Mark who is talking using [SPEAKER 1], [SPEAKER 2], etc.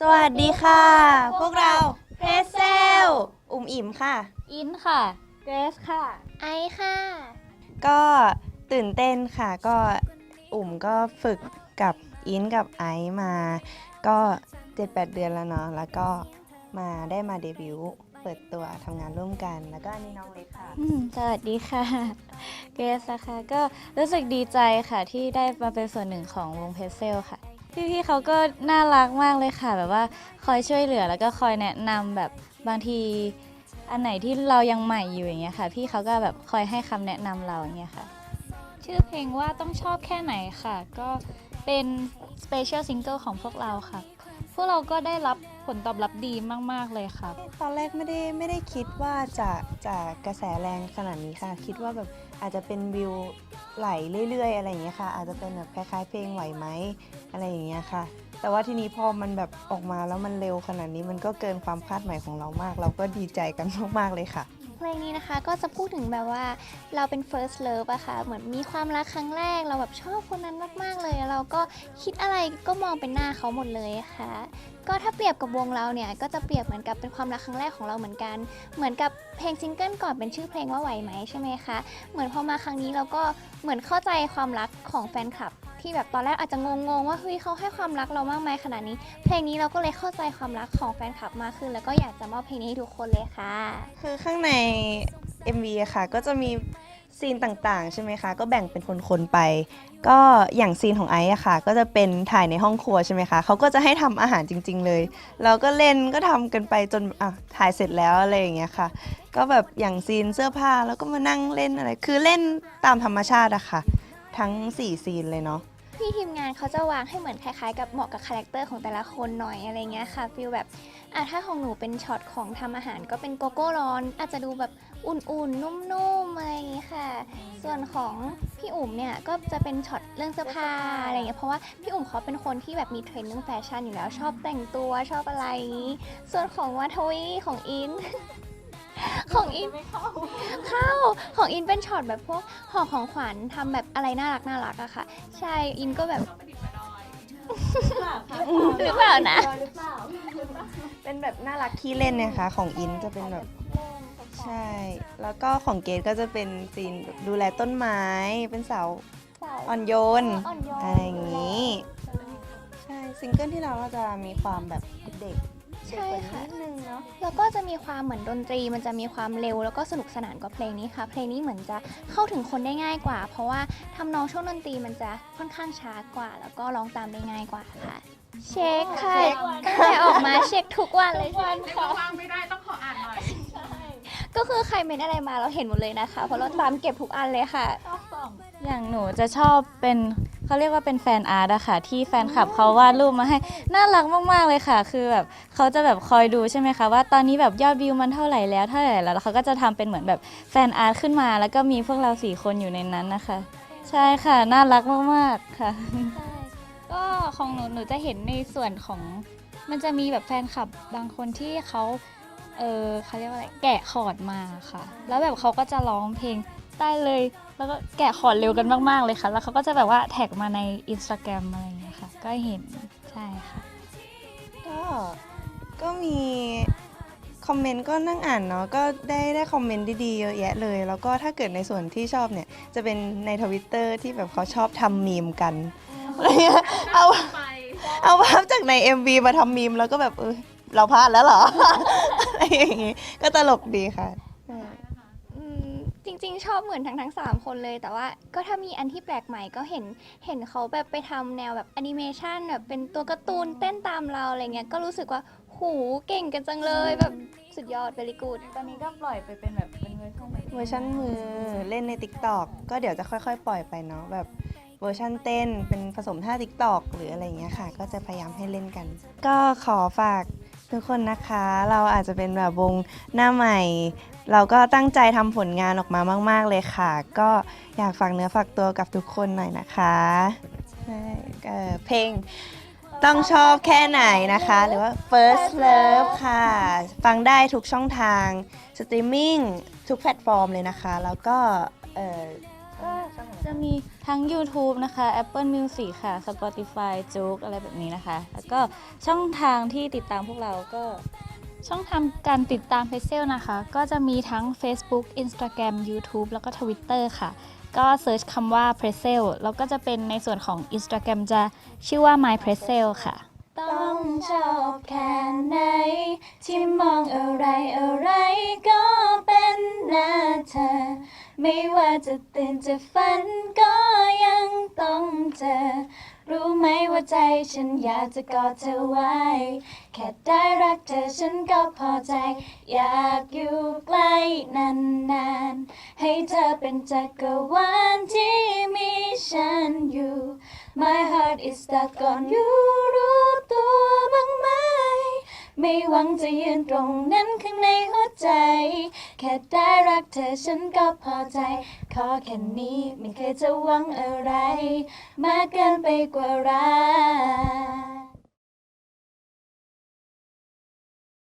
[SPEAKER 1] สวัสดีค่ะ พวกเราเพรสเซล อุ่มอิ่มค่ะ
[SPEAKER 2] อินค่ะ เกรซค่ะ
[SPEAKER 3] ไอค่ะ
[SPEAKER 1] ก็ตื่นเต้นค่ะ ก็อุ่มก็ฝึกกับอินกับไอซ์มา ก็7-8เดือนแล้วเนาะ แล้วก็มาได้มาเดบิวต์เปิดตัวทำงานร่วมกัน แล้วก็อันนี้น้องเล็กค่ะ
[SPEAKER 2] อืมสวัสดีค่ะ เกรซนะคะก็รู้สึกดีใจค่ะที่ได้มาเป็นส่วนหนึ่งของวงเพรสเซลค่ะ พี่ๆเขาก็น่ารักมากเลยค่ะ แบบว่าคอยช่วยเหลือแล้วก็คอยแนะนำแบบบางทีอันไหนที่เรายังใหม่อยู่อย่างเงี้ยค่ะ พี่เขาก็แบบคอยให้คำแนะนำเราอย่างเงี้ยค่ะ ชื่อเพลงว่าต้องชอบแค่ไหนค่ะ ก็เป็นสเปเชียลซิงเกิลของพวกเราค่ะ พวกเราก็ได้รับผลตอบรับดีมาก ๆ เลยค่ะ
[SPEAKER 1] ตอนแรกไม่ได้ไม่ได้คิดว่าจะจะกระแสแรงขนาดนี้ค่ะ คิดว่าแบบอาจจะเป็นวิวไหลเรื่อย ๆ อะไรอย่างเงี้ยค่ะ อาจจะเป็นแบบคล้ายๆเพลงไหวไหมอะไรอย่างเงี้ยค่ะ แต่ว่าทีนี้พอมันแบบออกมาแล้วมันเร็วขนาดนี้มันก็เกินความคาดหมายของเรามาก เราก็ดีใจกันมากๆเลยค่ะ
[SPEAKER 3] เพลงนี้นะคะก็จะพูดถึงแบบว่าเราเป็น first love อะค่ะเหมือนมีความรักครั้งแรก เราแบบชอบคนนั้นมากๆเลย เราก็คิดอะไรก็มองเป็นหน้าเขาหมดเลยะค่ะก็ถ้าเปรียบกับวงเราเนี่ยก็จะเปรียบเหมือนกับเป็นความรักครั้งแรกของเราเหมือนกัน เหมือนกับเพลงซิงเกิลก่อนเป็นชื่อเพลงว่าไหวไหมใช่ไหมคะเหมือนพอมาครั้งนี้เราก็เหมือนเข้าใจความรักของแฟนคลับ ที่แบบตอนแรกอาจจะงงๆว่าเฮ้ยเขาให้ความรักเรามากมายขนาดนี้ เพลงนี้เราก็เลยเข้าใจความรักของแฟนคลับมากขึ้น แล้วก็อยากจะมอบเพลงนี้ให้ทุกคนเลยค่ะ
[SPEAKER 1] คือข้างใน MV อะค่ะ ก็จะมีซีนต่างๆ ใช่ไหมคะ ก็แบ่งเป็นคนๆไป ก็อย่างซีนของไอซ์อะค่ะ ก็จะเป็นถ่ายในห้องครัวใช่ไหมคะเขาก็จะให้ทำอาหารจริง ๆ เลย เราก็เล่นก็ทำกันไปจนอะถ่ายเสร็จแล้วอะไรอย่างเงี้ยค่ะ ก็แบบอย่างซีนเสื้อผ้าแล้วก็มานั่งเล่นอะไร คือเล่นตามธรรมชาติอะค่ะ ทั้ง4ซีนเลยเนาะ
[SPEAKER 3] พี่ทีมงานเขาจะวางให้เหมือนคล้ายๆ กับเหมาะกับคาแรคเตอร์ของแต่ละคนหน่อยอะไรเงี้ยค่ะฟีลแบบอะถ้าของหนูเป็นช็อตของทำอาหารก็เป็นโกโก้ร้อน อาจจะดูแบบอุ่นๆ นุ่มๆอะไรอย่างงี้ค่ะ ส่วนของพี่อุ๋มเนี่ยก็จะเป็นช็อตเรื่องเสื้อผ้าอะไรเงี้ยเพราะว่าพี่อุ๋มเขาเป็นคนที่แบบมีเทรนด์เรื่องแฟชั่นอยู่แล้วชอบแต่งตัวชอบอะไรอย่างงี้ส่วนของวัทวีของอิน ของอินเข้าของอินเป็นช็อตแบบพวกห่อของขวัญทำแบบอะไรน่ารักน่ารักอะค่ะ ใช่อินก็แบบ หรือเปล่านะ
[SPEAKER 1] เป็นแบบน่ารักขี้เล่นเนี่ยค่ะของอินจะเป็นแบบ ใช่ แล้วก็ของเกดก็จะเป็นซีนแบบดูแลต้นไม้เป็นสาวอ่อนโยน
[SPEAKER 3] อ่อนโยน
[SPEAKER 1] อะไรอย่างนี้ ใช่ซิงเกิลที่เราก็จะมีความแบบเด็ก
[SPEAKER 3] ใช่ค่ะ
[SPEAKER 1] เด็กกว่านิดนึงเนาะ
[SPEAKER 3] แล้วก็จะมีความเหมือนดนตรี มันจะมีความเร็วแล้วก็สนุกสนานกว่าเพลงนี้ค่ะ เพลงนี้เหมือนจะเข้าถึงคนได้ง่ายกว่า เพราะว่าทำนองช่วงดนตรีมันจะค่อนข้างช้ากว่า แล้วก็ร้องตามได้ง่ายกว่าค่ะ เช็คค่ะตั้งแต่ออกมาเช็คทุกวันเลยค่ะ
[SPEAKER 4] ว่างไม่ได้ต้องขออ่านหน่อย
[SPEAKER 3] ก็คือใครเมนอะไรมาเราเห็นหมดเลยนะคะ เพราะเราตามเก็บทุกอันเลยค่ะ
[SPEAKER 2] อย่างหนูจะชอบเป็น เขาเรียกว่าเป็นแฟนอาร์ตอะค่ะ ที่แฟนคลับเขาวาดรูปมาให้ น่ารักมากๆเลยค่ะ คือแบบเขาจะแบบคอยดูใช่ไหมคะว่าตอนนี้แบบยอดวิวมันเท่าไหร่แล้วเท่าไหร่แล้วแล้วเขาก็จะทำเป็นเหมือนแบบแฟนอาร์ตขึ้นมา แล้วก็มีพวกเราสี่คนอยู่ในนั้นนะคะ ใช่ค่ะน่ารักมากๆค่ะ ก็ของหนูหนูจะเห็นในส่วนของมันจะมีแบบแฟนคลับบางคนที่เขาเออเขาเรียกว่าอะไรแกะคอร์ดมาค่ะ แล้วแบบเขาก็จะร้องเพลง ได้เลย แล้วก็แกะคอร์ดเร็วกันมาก ๆ เลยค่ะ แล้วเขาก็จะแบบว่าแท็กมาในอินสตาแกรมอะไรอย่างเงี้ยค่ะ ก็เห็น ใช่ค่ะ
[SPEAKER 1] ก็ก็มีคอมเมนต์ก็นั่งอ่านเนาะก็ได้ได้คอมเมนต์ดีๆเยอะแยะเลย แล้วก็ถ้าเกิดในส่วนที่ชอบเนี่ย จะเป็นในทวิตเตอร์ที่แบบเขาชอบทำมีมกันอะไรเงี้ยเอา
[SPEAKER 4] ไป
[SPEAKER 1] เอาภาพจากใน MV มาทำมีมแล้วก็แบบเออเราพลาดแล้วเหรออะไรอย่างงี้ก็ตลกดีค่ะ
[SPEAKER 3] อืมจ ริง ๆ ชอบเหมือนทั้งทั้งสามคนเลย แต่ว่าก็ถ้ามีอันที่แปลกใหม่ก็เห็นเห็นเขาแบบไปทำแนวแบบแอนิเมชันแบบเป็นตัวการ์ตูนเต้นตามเราอะไรเงี้ยก็รู้สึกว่าหูเก่งกันจังเลยแบบสุดยอด very good
[SPEAKER 2] ตอนนี้ก็ปล่อยไปเป็นแบบเป็นเวอร์ชัน
[SPEAKER 1] เวอร์ชันมือเล่นใน TikTok ก็เดี๋ยวจะค่อยๆ ปล่อยไปเนาะแบบเวอร์ชันเต้นเป็นผสมท่า TikTok หรืออะไรอย่างเงี้ยค่ะ ก็จะพยายามให้เล่นกัน ก็ขอฝาก ทุกคนนะคะเราอาจจะเป็นแบบวงหน้าใหม่ เราก็ตั้งใจทำผลงานออกมามาก ๆ เลยค่ะ ก็อยากฝากเนื้อฝากตัวกับทุกคนหน่อยนะคะเอ่อเพลงต้องชอบแค่ไหนนะคะ หรือว่า first love ค่ะ ฟังได้ทุกช่องทาง สตรีมมิ่งทุกแพลตฟอร์มเลยนะคะ แล้วก็เออ
[SPEAKER 2] จะมีทั้ง YouTube นะคะ Apple Music ค่ะ Spotify j o o x อะไรแบบนี้นะคะ แล้วก็ช่องทางที่ติดตามพวกเราก็
[SPEAKER 5] ช่องทางการติดตามเพเซลนะคะ ก็จะมีทั้ง Facebook Instagram YouTube แล้วก็ Twitter ค่ะ ก็เซิร์ชคำว่า p r e s e l แล้วก็จะเป็นในส่วนของ Instagram จะชื่อว่า My p r e s e l ค่ะ
[SPEAKER 2] ต้องชอบแค่ไหน ที่มองอะไรอะไรก็เป็นหน้าเธอ ไม่ว่าจะตื่นจะฝันก็ยังต้องเจอ รู้ไหมว่าใจฉันอยากจะกอดเธอไว้ แค่ได้รักเธอฉันก็พอใจ อยากอยู่ใกล้นานๆ ให้เธอเป็นจักรวาลที่มีฉันอยู่ My heart is stuck on you ไม่หวังจะยืนตรงนั้นข้างในหัวใจ แค่ได้รักเธอฉันก็พอใจ ขอแค่นี้ไม่เคยจะหวังอะไร มากเกินไปกว่ารัก